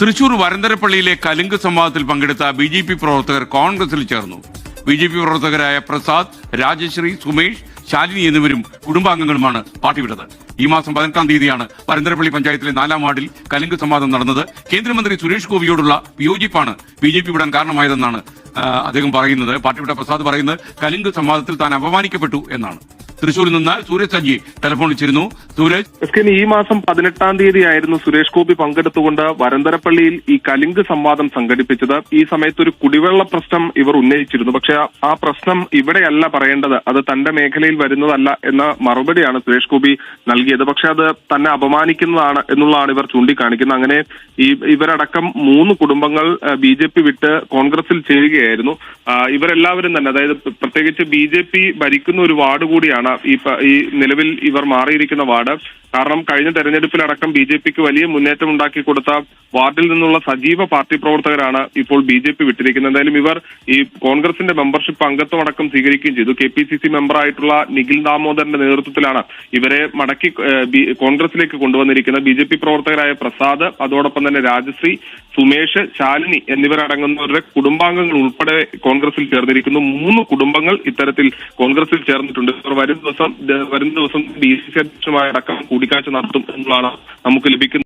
തൃശൂർ വരന്തരപ്പള്ളിയിലെ കലുങ്ക് സംവാദത്തിൽ പങ്കെടുത്ത B J P പ്രവർത്തകർ കോൺഗ്രസിൽ ചേർന്നു. ബി ജെ പി പ്രവർത്തകരായ പ്രസാദ് രാജശ്രീ സുമേഷ് ശാലിനി എന്നിവരും കുടുംബാംഗങ്ങളുമാണ് പാർട്ടി വിട്ടത്. ഈ മാസം പതിനെട്ടാം തീയതിയാണ് വരന്തരപ്പള്ളി പഞ്ചായത്തിലെ നാലാം വാർഡിൽ കലുങ്ക് സംവാദം നടന്നത്. കേന്ദ്രമന്ത്രി സുരേഷ് ഗോപിയോടുള്ള വിയോജിപ്പാണ് ബി ജെ പി വിടാൻ കാരണമായതെന്നാണ് അദ്ദേഹം പറയുന്നത്. പാർട്ടി വിട്ട പ്രസാദ് പറയുന്നത് കലുങ്ക് സംവാദത്തിൽ താൻ അപമാനിക്കപ്പെട്ടു എന്നാണ്. തൃശൂരിൽ നിന്ന് സൂരജ് സഞ്ജി ടെലിഫോൺ ചേരുന്നു. സൂരജ്? എസ് ഈ മാസം പതിനെട്ടാം തീയതി ആയിരുന്നു സുരേഷ് ഗോപി പങ്കെടുത്തുകൊണ്ട് വരന്തരപ്പള്ളിയിൽ ഈ കലിംഗ് സംവാദം സംഘടിപ്പിച്ചത്. ഈ സമയത്ത് ഒരു കുടിവെള്ള പ്രശ്നം ഇവർ ഉന്നയിച്ചിരുന്നു. പക്ഷെ ആ- പ്രശ്നം ഇവിടെയല്ല പറയേണ്ടത്. അത് തന്റെ മേഖലയിൽ വരുന്നതല്ല എന്ന മറുപടിയാണ് സുരേഷ് ഗോപി നൽകിയത്. പക്ഷെ അത് തന്നെ അപമാനിക്കുന്നതാണ് എന്നുള്ളതാണ് ഇവർ ചൂണ്ടിക്കാണിക്കുന്നത്. അങ്ങനെ ഈ ഇവരടക്കം മൂന്ന് കുടുംബങ്ങൾ ബി ജെ പി വിട്ട് കോൺഗ്രസിൽ ചേരുകയായിരുന്നു. ഇവരെല്ലാവരും തന്നെ അതായത് പ്രത്യേകിച്ച് ബി ജെ പി ഭരിക്കുന്ന ഒരു വാർഡ് കൂടിയാണ് ഈ പ- ഈ നിലവിൽ ഇവർ മാറിയിരിക്കുന്ന വാർഡ്. കാരണം കഴിഞ്ഞ തെരഞ്ഞെടുപ്പിലടക്കം ബി ജെ പിക്ക് വലിയ മുന്നേറ്റം ഉണ്ടാക്കി കൊടുത്ത വാർഡിൽ നിന്നുള്ള സജീവ പാർട്ടി പ്രവർത്തകരാണ് ഇപ്പോൾ ബി ജെ പി വിട്ടിരിക്കുന്നത്. എന്തായാലും ഇവർ ഈ കോൺഗ്രസിന്റെ മെമ്പർഷിപ്പ് അംഗത്വം അടക്കം സ്വീകരിക്കുകയും ചെയ്തു. കെ പി സി സി മെമ്പറായിട്ടുള്ള നിഖിൽ ദാമോദരന്റെ നേതൃത്വത്തിലാണ് ഇവരെ മടക്കി കോൺഗ്രസിലേക്ക് കൊണ്ടുവന്നിരിക്കുന്നത്. ബി ജെ പി പ്രവർത്തകരായ പ്രസാദ് അതോടൊപ്പം തന്നെ രാജശ്രീ സുമേഷ് ശാലിനി എന്നിവരടങ്ങുന്നവരുടെ കുടുംബാംഗങ്ങൾ ഉൾപ്പെടെ കോൺഗ്രസിൽ ചേർന്നിരിക്കുന്നു. മൂന്ന് കുടുംബങ്ങൾ ഇത്തരത്തിൽ കോൺഗ്രസിൽ ചേർന്നിട്ടുണ്ട്. ഇവർ വരും ദിവസം വരും ദിവസം ബി സി സി അധ്യക്ഷമായ അടക്കം കൂടിക്കാഴ്ച നടത്തും എന്നുള്ളതാണ് നമുക്ക് ലഭിക്കുന്ന